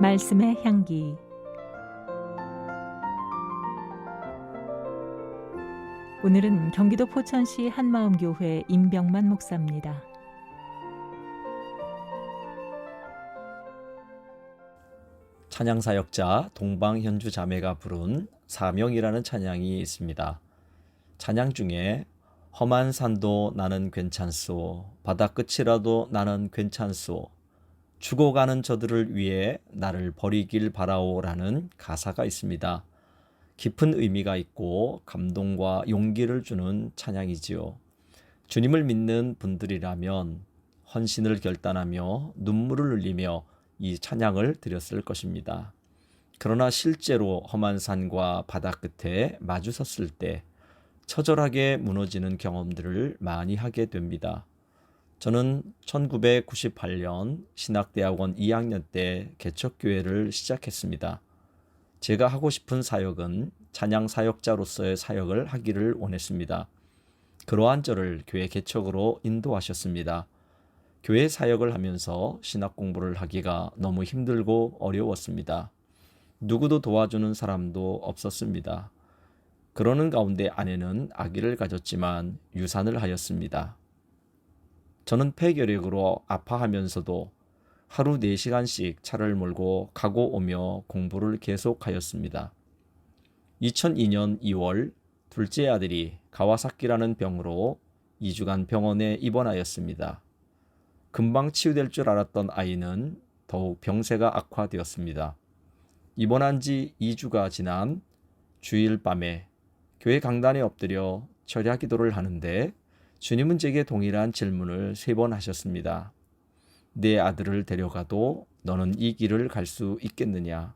말씀의 향기 오늘은 경기도 포천시 한마음교회 임병만 목사입니다. 찬양 사역자 동방현주 자매가 부른 사명이라는 찬양이 있습니다. 찬양 중에 험한 산도 나는 괜찮소 바다 끝이라도 나는 괜찮소 죽어가는 저들을 위해 나를 버리길 바라오라는 가사가 있습니다. 깊은 의미가 있고 감동과 용기를 주는 찬양이지요. 주님을 믿는 분들이라면 헌신을 결단하며 눈물을 흘리며 이 찬양을 드렸을 것입니다. 그러나 실제로 험한 산과 바다 끝에 마주섰을 때 처절하게 무너지는 경험들을 많이 하게 됩니다. 저는 1998년 신학대학원 2학년 때 개척교회를 시작했습니다. 제가 하고 싶은 사역은 찬양 사역자로서의 사역을 하기를 원했습니다. 그러한 저를 교회 개척으로 인도하셨습니다. 교회 사역을 하면서 신학 공부를 하기가 너무 힘들고 어려웠습니다. 누구도 도와주는 사람도 없었습니다. 그러는 가운데 아내는 아기를 가졌지만 유산을 하였습니다. 저는 폐결핵으로 아파하면서도 하루 4시간씩 차를 몰고 가고 오며 공부를 계속하였습니다. 2002년 2월 둘째 아들이 가와사키라는 병으로 2주간 병원에 입원하였습니다. 금방 치유될 줄 알았던 아이는 더욱 병세가 악화되었습니다. 입원한 지 2주가 지난 주일 밤에 교회 강단에 엎드려 철야 기도를 하는데 주님은 제게 동일한 질문을 세 번 하셨습니다. 내 아들을 데려가도 너는 이 길을 갈 수 있겠느냐?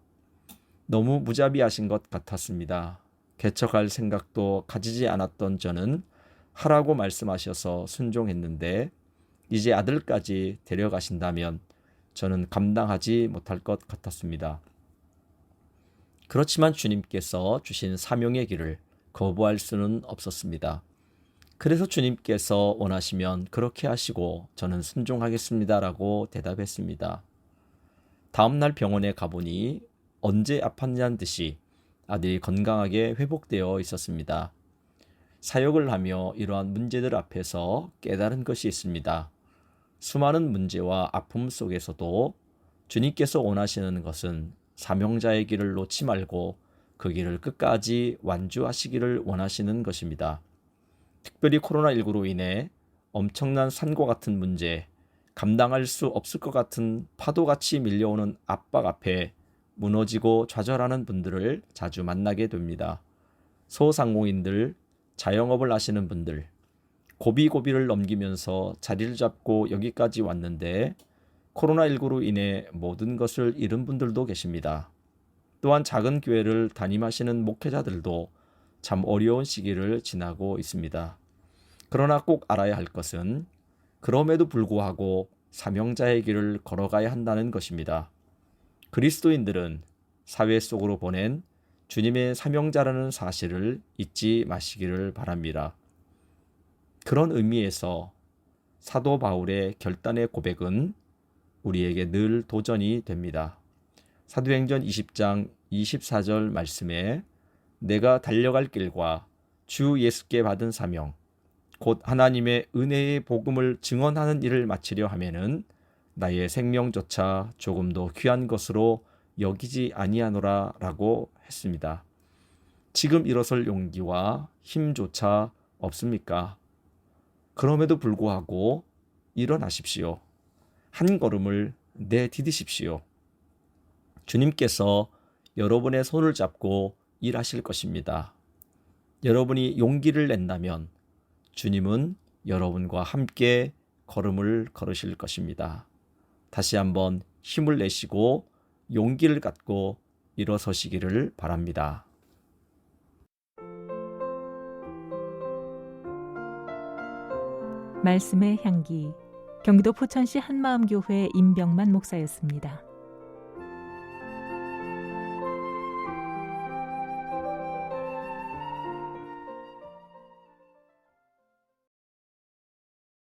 너무 무자비하신 것 같았습니다. 개척할 생각도 가지지 않았던 저는 하라고 말씀하셔서 순종했는데 이제 아들까지 데려가신다면 저는 감당하지 못할 것 같았습니다. 그렇지만 주님께서 주신 사명의 길을 거부할 수는 없었습니다. 그래서 주님께서 원하시면 그렇게 하시고 저는 순종하겠습니다라고 대답했습니다. 다음 날 병원에 가보니 언제 아팠냐는 듯이 아들이 건강하게 회복되어 있었습니다. 사역을 하며 이러한 문제들 앞에서 깨달은 것이 있습니다. 수많은 문제와 아픔 속에서도 주님께서 원하시는 것은 사명자의 길을 놓지 말고 그 길을 끝까지 완주하시기를 원하시는 것입니다. 특별히 코로나19로 인해 엄청난 산과 같은 문제, 감당할 수 없을 것 같은 파도같이 밀려오는 압박 앞에 무너지고 좌절하는 분들을 자주 만나게 됩니다. 소상공인들, 자영업을 하시는 분들, 고비고비를 넘기면서 자리를 잡고 여기까지 왔는데 코로나19로 인해 모든 것을 잃은 분들도 계십니다. 또한 작은 교회를 담임하시는 목회자들도 참 어려운 시기를 지나고 있습니다. 그러나 꼭 알아야 할 것은 그럼에도 불구하고 사명자의 길을 걸어가야 한다는 것입니다. 그리스도인들은 사회 속으로 보낸 주님의 사명자라는 사실을 잊지 마시기를 바랍니다. 그런 의미에서 사도 바울의 결단의 고백은 우리에게 늘 도전이 됩니다. 사도행전 20장 24절 말씀에 내가 달려갈 길과 주 예수께 받은 사명 곧 하나님의 은혜의 복음을 증언하는 일을 마치려 하면은 나의 생명조차 조금도 귀한 것으로 여기지 아니하노라라고 했습니다. 지금 일어설 용기와 힘조차 없습니까? 그럼에도 불구하고 일어나십시오. 한 걸음을 내디디십시오. 주님께서 여러분의 손을 잡고 일하실 것입니다. 여러분이 용기를 낸다면 주님은 여러분과 함께 걸음을 걸으실 것입니다. 다시 한번 힘을 내시고 용기를 갖고 일어서시기를 바랍니다. 말씀의 향기 경기도 포천시 한마음교회 임병만 목사였습니다.